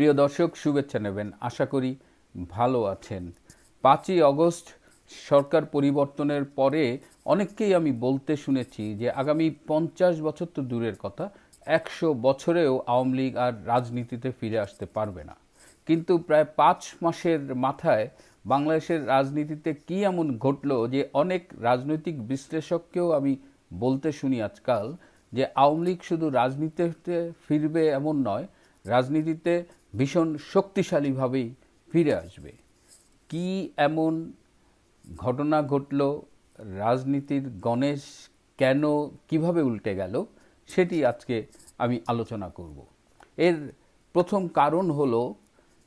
প্রিয় দর্শক, শুভেচ্ছা নেবেন। আশা করি ভালো আছেন। পাঁচই অগস্ট সরকার পরিবর্তনের পরে অনেককেই আমি বলতে শুনেছি যে আগামী পঞ্চাশ বছর তো দূরের কথা, একশো বছরেও আওয়ামী লীগ আর রাজনীতিতে ফিরে আসতে পারবে না। কিন্তু প্রায় পাঁচ মাসের মাথায় বাংলাদেশের রাজনীতিতে কি এমন ঘটলো যে অনেক রাজনৈতিক বিশ্লেষককেও আমি বলতে শুনি আজকাল যে আওয়ামী লীগ শুধু রাজনীতিতে ফিরবে এমন নয় রাজনীতিতে ভীষণ শক্তিশালীভাবেই ফিরে আসবে। কি এমন ঘটনা ঘটল, রাজনীতির গণেশ কেন কীভাবে উল্টে গেল, সেটি আজকে আমি আলোচনা করব। এর প্রথম কারণ হলো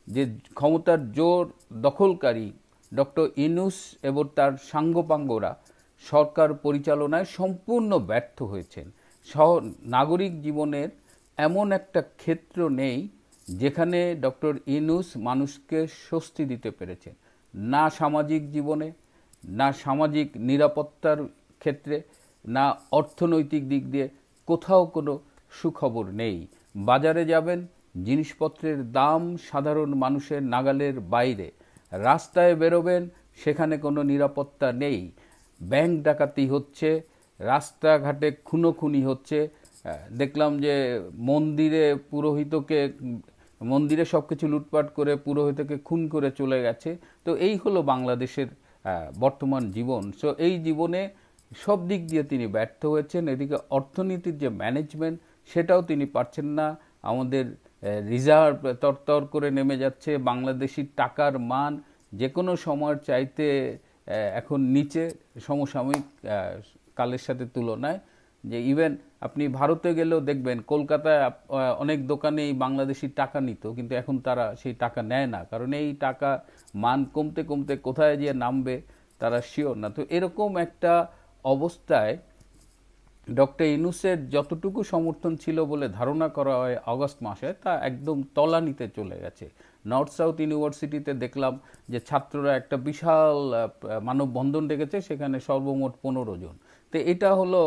যে ক্ষমতার জোর দখলকারী ডক্টর ইনুস এবং তার সাঙ্গপাঙ্গরা সরকার পরিচালনায় সম্পূর্ণ ব্যর্থ হয়েছেন। সহ, নাগরিক জীবনের এমন একটা ক্ষেত্র নেই যেখানে ডক্টর ইনুস মানুষকে স্বস্তি দিতে পেরেছেন। না সামাজিক জীবনে, না সামাজিক নিরাপত্তার ক্ষেত্রে, না অর্থনৈতিক দিক দিয়ে কোথাও কোনো সুখবর নেই। বাজারে যাবেন, জিনিসপত্রের দাম সাধারণ মানুষের নাগালের বাইরে। রাস্তায় বেরোবেন, সেখানে কোনো নিরাপত্তা নেই। ব্যাংক ডাকাতি হচ্ছে, রাস্তাঘাটে খুনোখুনি হচ্ছে দেখলাম যে মন্দিরে পুরোহিতকে, মন্দিরে সব কিছু লুটপাট করে পুরোহিতকে খুন করে চলে গেছে। তো এই হলো বাংলাদেশের বর্তমান জীবন। সো এই জীবনে সব দিক দিয়ে তিনি ব্যর্থ হয়েছেন। এদিকে অর্থনীতির যে ম্যানেজমেন্ট সেটাও তিনি পারছেন না। আমাদের রিজার্ভ তরতর করে নেমে যাচ্ছে। বাংলাদেশি টাকার মান যে কোনো সময়ের চাইতে এখন নিচে সমসাময়িক কালের সাথে তুলনায়। যে ইভেন আপনি ভারতে গেলেও দেখবেন কলকাতায় অনেক দোকানেই বাংলাদেশি টাকা নিত, কিন্তু এখন তারা সেই টাকা নেয় না। কারণ এই টাকা মান কমতে কমতে কোথায় গিয়ে নামবে তারা শিওর না। তো এরকম একটা অবস্থায় ডক্টর ইনুসের যতটুকু সমর্থন ছিল বলে ধারণা করা হয় আগস্ট মাসে, তা একদম তলানিতে চলে গেছে। নর্থ সাউথ ইউনিভার্সিটিতে দেখলাম যে ছাত্ররা একটা বিশাল মানববন্ধন ডেকেছে, সেখানে সর্বমোট পনেরো জন। তো এটা হলো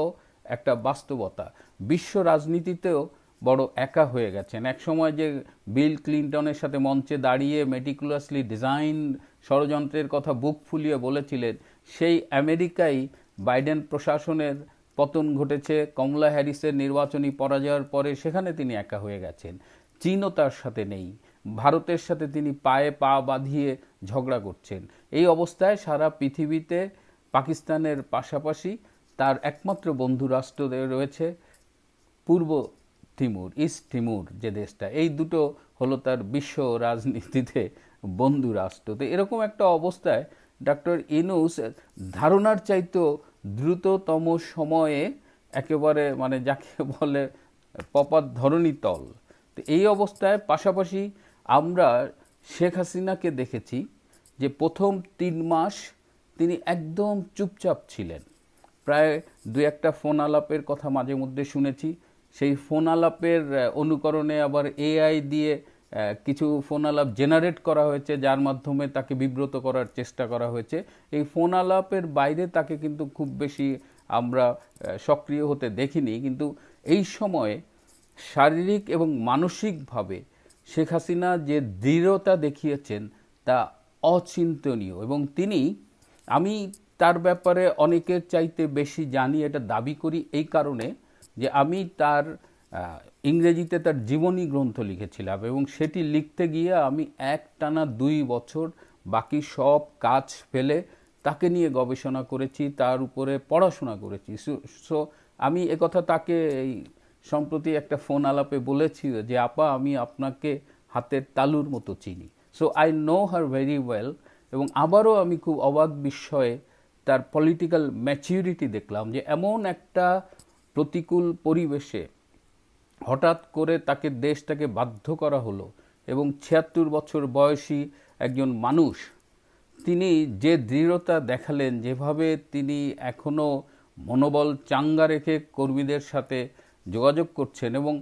একটা বাস্তবতা। বিশ্ব রাজনীতিতেও বড় একা হয়ে গেছেন। এক সময় যে বিল ক্লিন্টনের সাথে মঞ্চে দাঁড়িয়ে মেটিকুলাসলি ডিজাইন ষড়যন্ত্রের কথা বুক ফুলিয়ে বলেছিলেন, সেই আমেরিকাই বাইডেন প্রশাসনের পতন ঘটেছে, কমলা হ্যারিসের নির্বাচনী পরাজয়ের পরে সেখানে তিনি একা হয়ে গেছেন। চীনও তার সাথে নেই। ভারতের সাথে তিনি পায়ে পা বাঁধিয়ে ঝগড়া করছেন। এই অবস্থায় সারা পৃথিবীতে পাকিস্তানের পাশাপাশি তার একমাত্র বন্ধু রাষ্ট্র রয়েছে পূর্ব তিমুর, ইস্ট তিমুর যে দেশটা। এই দুটো হলো তার বিশ্ব রাজনীতিতে বন্ধু রাষ্ট্র। তো এরকম একটা অবস্থায় ডক্টর ইনুস ধারণার চাইতেও দ্রুততম সময়ে একেবারে মানে যাকে বলে পপাত ধরণী তল। তো এই অবস্থায় পাশাপাশি আমরা শেখ হাসিনাকে দেখেছি যে প্রথম তিন মাস তিনি একদম চুপচাপ ছিলেন। প্রায় দু একটা ফোন আলাপের কথা মাঝে মধ্যে শুনেছি। সেই ফোন আলাপের অনুকরণে আবার এআই দিয়ে কিছু ফোন আলাপ জেনারেট করা হয়েছে, যার মাধ্যমে তাকে বিব্রত করার চেষ্টা করা হয়েছে। এই ফোন আলাপের বাইরে তাকে কিন্তু খুব বেশি আমরা সক্রিয় হতে দেখিনি। কিন্তু এই সময়ে শারীরিক এবং মানসিকভাবে শেখ হাসিনা যে দৃঢ়তা দেখিয়েছেন, তা অচিন্তনীয়। এবং তিনি, আমি তার ব্যাপারে অনেকের চাইতে বেশি জানি, এটা দাবি করি এই কারণে যে আমি তার ইংরেজিতে তার জীবনী গ্রন্থ লিখেছিলাম এবং সেটি লিখতে গিয়ে আমি এক টানা দুই বছর বাকি সব কাজ ফেলে তাকে নিয়ে গবেষণা করেছি, তার উপরে পড়াশোনা করেছি। সো আমি একথা তাকে এই সম্প্রতি একটা ফোন আলাপে বলেছি যে, আপা, আমি আপনাকে হাতের তালুর মতো চিনি। So, I know her very well এবং আবারও আমি খুব অবাক বিস্ময়ে তার পলিটিক্যাল ম্যাচিউরিটি দেখলাম যে এমন একটা প্রতিকূল পরিবেশে হঠাৎ করে তাকে দেশটাকে বাধ্য করা হলো এবং ছিয়াত্তর বছর বয়সী একজন মানুষ, তিনি যে দৃঢ়তা দেখালেন, যেভাবে তিনি এখনও মনোবল চাঙ্গা রেখে কর্মীদের সাথে যোগাযোগ করছেন এবং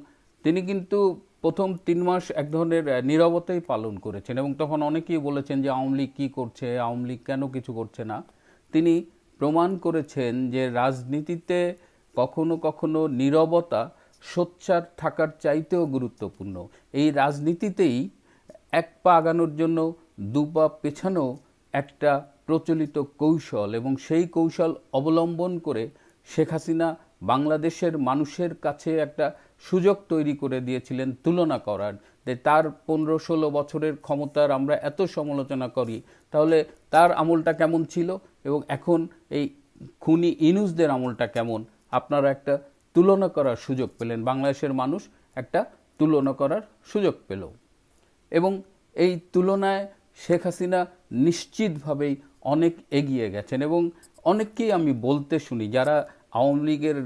তিনি কিন্তু প্রথম তিন মাস এক ধরনের নিরবতাই পালন করেছেন এবং তখন অনেকেই বলেছেন যে আওয়ামী লীগ কী করছে, আওয়ামী লীগ কেন কিছু করছে না। তিনি প্রমাণ করেছেন যে রাজনীতিতে কখনো কখনো নিরবতা সোচ্চার থাকার চাইতেও গুরুত্বপূর্ণ। এই রাজনীতিতেই এক পা আগানোর জন্য, দু পা পেছানো একটা প্রচলিত কৌশল এবং সেই কৌশল অবলম্বন করে শেখ হাসিনা বাংলাদেশের মানুষের কাছে একটা সুযোগ তৈরি করে দিয়েছিলেন তুলনা করার। যে তার পনেরো ষোলো বছরের ক্ষমতার আমরা এত সমালোচনা করি, তাহলে তার আমলটা কেমন ছিল? এবং এখন এই খুনি ইনুসদের আমলটা কেমন? আপনারা একটা তুলনা করার সুযোগ পেলেন। বাংলাদেশের মানুষ একটা তুলনা করার সুযোগ পেল। এবং এই তুলনায় শেখ হাসিনা নিশ্চিতভাবেই অনেক এগিয়ে গেছেন এবং অনেককেই আমি বলতে শুনি, যারা আওয়ামী লীগের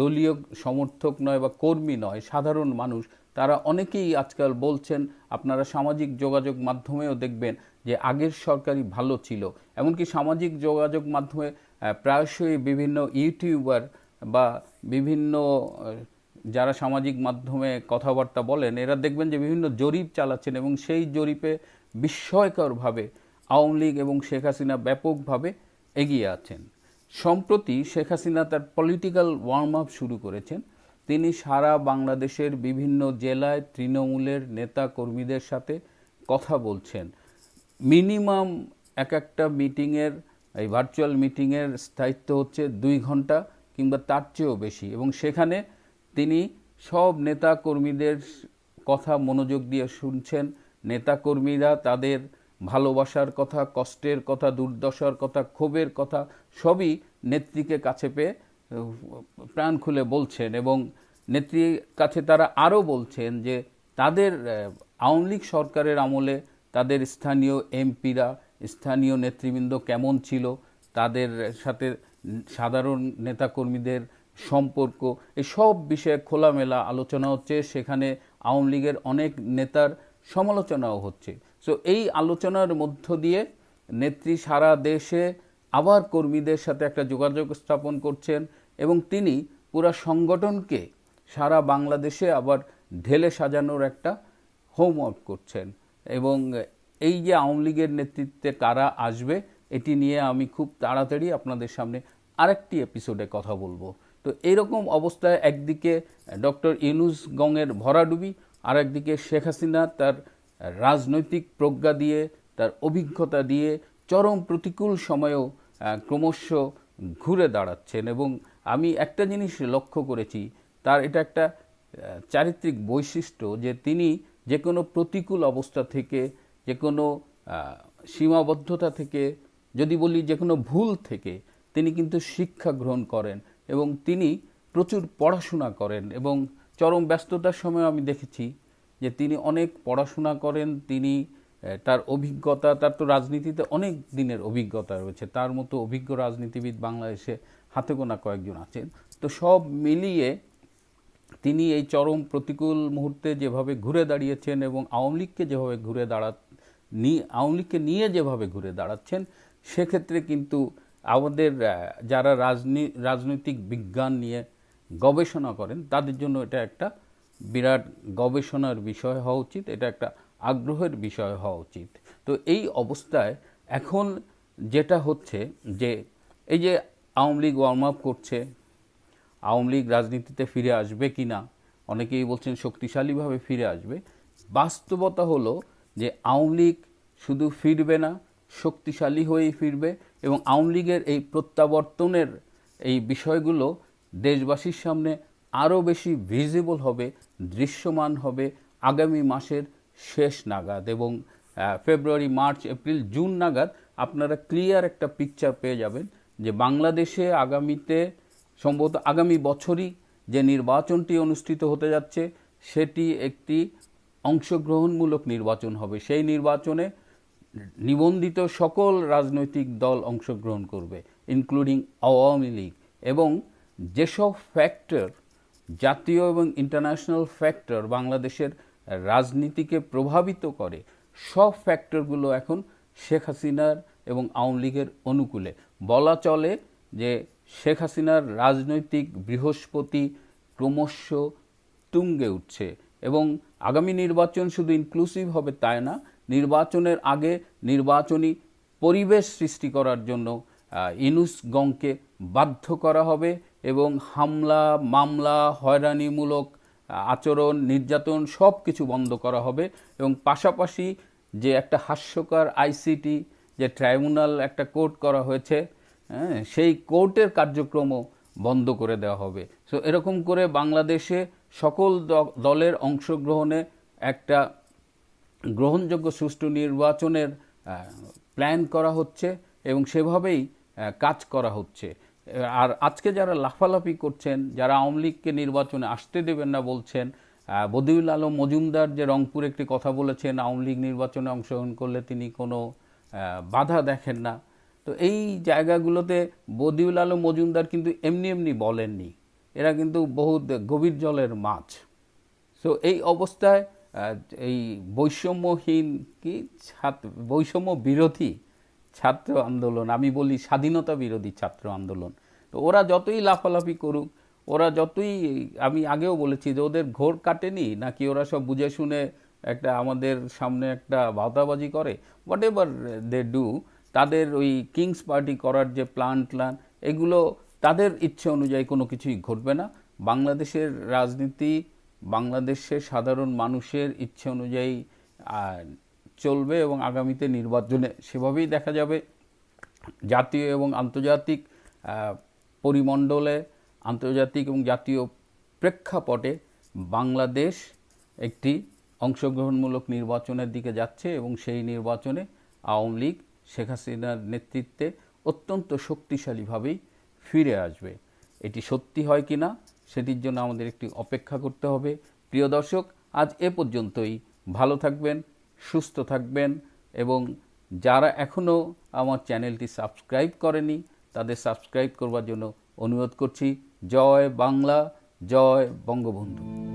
দলীয় সমর্থক নয় বা কর্মী নয়, সাধারণ মানুষ, তারা অনেকেই আজকাল বলছেন, আপনারা সামাজিক যোগাযোগ মাধ্যমেও দেখবেন যে আগের সরকারই ভালো ছিল। এমনকি সামাজিক যোগাযোগ মাধ্যমে প্রায়শই বিভিন্ন ইউটিউবার বা বিভিন্ন যারা সামাজিক মাধ্যমে কথাবার্তা বলেন, এরা দেখবেন যে বিভিন্ন জরিপ চালাচ্ছেন এবং সেই জরিপে বিস্ময়করভাবে আওয়ামী লীগ এবং শেখ হাসিনা ব্যাপকভাবে এগিয়ে আছেন। সম্প্রতি শেখ হাসিনা তার পলিটিক্যাল ওয়ার্ম আপ শুরু করেছেন। তিনি সারা বাংলাদেশের বিভিন্ন জেলায় তৃণমূলের নেতা কর্মীদের সাথে কথা বলছেন। মিনিমাম এক একটা মিটিংয়ের, এই ভার্চুয়াল মিটিংয়ের স্থায়িত্ব হচ্ছে দুই ঘণ্টা কিংবা তার চেয়েও বেশি। এবং সেখানে তিনি সব নেতা কর্মীদের কথা মনোযোগ দিয়ে শুনছেন। নেতাকর্মীরা তাদের ভালোবাসার কথা, কষ্টের কথা, দুর্দশার কথা, ক্ষোভের কথা সবই নেত্রীকে কাছে পেয়ে প্রাণ খুলে বলছেন এবং নেত্রীর কাছে তারা আরও বলছেন যে তাদের আওয়ামী লীগ সরকারের আমলে তাদের স্থানীয় এমপিরা, স্থানীয় নেতৃবৃন্দ কেমন ছিল, তাদের সাথে সাধারণ নেতাকর্মীদের সম্পর্ক, এসব বিষয়ে খোলামেলা আলোচনা হচ্ছে। সেখানে আওয়ামী লীগের অনেক নেতার সমালোচনাও হচ্ছে। সো এই আলোচনার মধ্য দিয়ে নেত্রী সারা দেশে আবার কর্মীদের সাথে একটা যোগাযোগ স্থাপন করছেন এবং তিনি পুরা সংগঠনকে সারা বাংলাদেশে আবার ঢেলে সাজানোর একটা হোমওয়ার্ক করছেন। এবং এই যে আওয়ামী লীগের নেতৃত্বে কারা আসবে, এটি নিয়ে আমি খুব তাড়াতাড়ি আপনাদের সামনে আরেকটি এপিসোডে কথা বলব। তো এইরকম অবস্থায় একদিকে ডক্টর ইনুস গংয়ের ভরাডুবি আর একদিকে শেখ হাসিনা তার রাজনৈতিক প্রজ্ঞা দিয়ে, তার অভিজ্ঞতা দিয়ে চরম প্রতিকূল সময়েও ক্রমশ ঘুরে দাঁড়াচ্ছেন। এবং আমি একটা জিনিস লক্ষ্য করেছি, তার এটা একটা চারিত্রিক বৈশিষ্ট্য যে তিনি যে কোনো প্রতিকূল অবস্থা থেকে যে কোনো সীমাবদ্ধতা থেকে, যদি বলি যে কোনো ভুল থেকে, তিনি কিন্তু শিক্ষা গ্রহণ করেন এবং তিনি প্রচুর পড়াশোনা করেন এবং চরম ব্যস্ততার সময় আমি দেখেছি যে তিনি অনেক পড়াশোনা করেন, তিনি তার অভিজ্ঞতা, তার তো রাজনীতিতে অনেক দিনের অভিজ্ঞতা রয়েছে, তার মতো অভিজ্ঞ রাজনীতিবিদ বাংলাদেশে হাতে গোনা কয়েকজন আছেন। তো সব মিলিয়ে তিনি এই চরম প্রতিকূল মুহূর্তে যেভাবে ঘুরে দাঁড়িয়েছেন এবং আওয়ামী লীগকে যেভাবে ঘুরে দাঁড়া আওয়ামী লীগকে নিয়ে যেভাবে ঘুরে দাঁড়াচ্ছেন, সেক্ষেত্রে কিন্তু আমাদের যারা রাজনী, রাজনৈতিক বিজ্ঞান নিয়ে গবেষণা করেন, তাদের জন্য এটা একটা বিরাট গবেষণার বিষয় হওয়া উচিত, এটা একটা আগ্রহের বিষয় হওয়া উচিত। তো এই অবস্থায় এখন যেটা হচ্ছে যে, এই যে আওয়ামী লীগ ওয়ার্ম আপ করছে আওয়ামী লীগ রাজনীতিতে ফিরে আসবে কি না? অনেকেই বলছেন শক্তিশালীভাবে ফিরে আসবে। বাস্তবতা হলো যে আওয়ামী লীগ শুধু ফিরবে না, শক্তিশালী হয়েই ফিরবে এবং আওয়ামী লীগের এই প্রত্যাবর্তনের এই বিষয়গুলো দেশবাসীর সামনে আরও বেশি ভিজিবল হবে, দৃশ্যমান হবে আগামী মাসের শেষ নাগাদ এবং ফেব্রুয়ারি মার্চ এপ্রিল জুন নাগাদ আপনারা ক্লিয়ার একটা পিকচার পেয়ে যাবেন যে বাংলাদেশে আগামীতে সম্ভবত আগামী বছরই যে নির্বাচনটি অনুষ্ঠিত হতে যাচ্ছে, সেটি একটি অংশগ্রহণমূলক নির্বাচন হবে। সেই নির্বাচনে নিবন্ধিত সকল রাজনৈতিক দল অংশগ্রহণ করবে ইনক্লুডিং আওয়ামী লীগ। এবং যেসব ফ্যাক্টর জাতীয় এবং ইন্টারন্যাশনাল ফ্যাক্টর বাংলাদেশের রাজনীতিকে প্রভাবিত করে, সব ফ্যাক্টরগুলো এখন শেখ হাসিনার এবং আওয়ামী লীগের অনুকূলে। বলা চলে যে শেখ হাসিনার রাজনৈতিক বৃহস্পতি ক্রমশ তুঙ্গে উঠছে এবং আগামী নির্বাচন শুধু ইনক্লুসিভ হবে তাই না? নির্বাচনের আগে নির্বাচনী পরিবেশ সৃষ্টি করার জন্য ইনুস গংকে বাধ্য করা হবে এবং হামলা, মামলা, হয়রানিমূলক আচরণ, নির্যাতন সব কিছু বন্ধ করা হবে এবং পাশাপাশি যে একটা হাস্যকর আইসিটি, যে ট্রাইব্যুনাল একটা কোর্ট করা হয়েছে হ্যাঁ সেই কোর্টের কার্যক্রমও বন্ধ করে দেওয়া হবে। সো এরকম করে বাংলাদেশে সকল দলের অংশগ্রহণে একটা গ্রহণযোগ্য সুষ্ঠু নির্বাচনের প্ল্যান করা হচ্ছে এবং সেভাবেই কাজ করা হচ্ছে। আর আজকে যারা লাফালাফি করছেন, যারা আওয়ামী লীগকে নির্বাচনে আসতে দেবেন না বলছেন বদিউল আলম মজুমদার যে রংপুরে একটি কথা বলেছেন, আওয়ামী লীগ নির্বাচনে অংশগ্রহণ করলে তিনি কোনো বাধা দেখেন না। তো এই জায়গাগুলোতে বদিউল আলম মজুমদার কিন্তু এমনি এমনি বলেননি। এরা কিন্তু বহুত গভীর জলের মাছ। সো এই অবস্থায় এই বৈষম্যহীন কি? ছাত্র, বৈষম্য বিরোধী ছাত্র আন্দোলন, আমি বলি স্বাধীনতা বিরোধী ছাত্র আন্দোলন। তো ওরা যতই লাফালাফি করুক, ওরা যতই, আমি আগেও বলেছি যে ওদের ঘোর কাটেনি, নাকি ওরা সব বুঝে শুনে একটা আমাদের সামনে একটা বাদাবাজি করে। হোয়াট এভার দে ডু তাদের ওই কিংস পার্টি করার যে প্ল্যান ট্লান এগুলো তাদের ইচ্ছে অনুযায়ী কোনো কিছুই ঘটবে না। বাংলাদেশের রাজনীতি, বাংলাদেশের সাধারণ মানুষের ইচ্ছে অনুযায়ী চলবে এবং আগামীতে নির্বাচনে সেভাবেই দেখা যাবে। জাতীয় এবং আন্তর্জাতিক পরিমণ্ডলে, আন্তর্জাতিক এবং জাতীয় প্রেক্ষাপটে বাংলাদেশ একটি অংশগ্রহণমূলক নির্বাচনের দিকে যাচ্ছে এবং সেই নির্বাচনে আওয়ামী লীগ শেখ হাসিনার নেতৃত্বে অত্যন্ত শক্তিশালীভাবেই ফিরে আসবে। এটি সত্যি হয় কিনা সেটির জন্য আমাদের একটি অপেক্ষা করতে হবে। প্রিয় দর্শক, আজ এ পর্যন্তই। ভালো থাকবেন, সুস্থ থাকবেন এবং যারা এখনও আমার চ্যানেলটি সাবস্ক্রাইব করেনি, তাদের সাবস্ক্রাইব করবার জন্য অনুরোধ করছি। জয় বাংলা, জয় বঙ্গবন্ধু।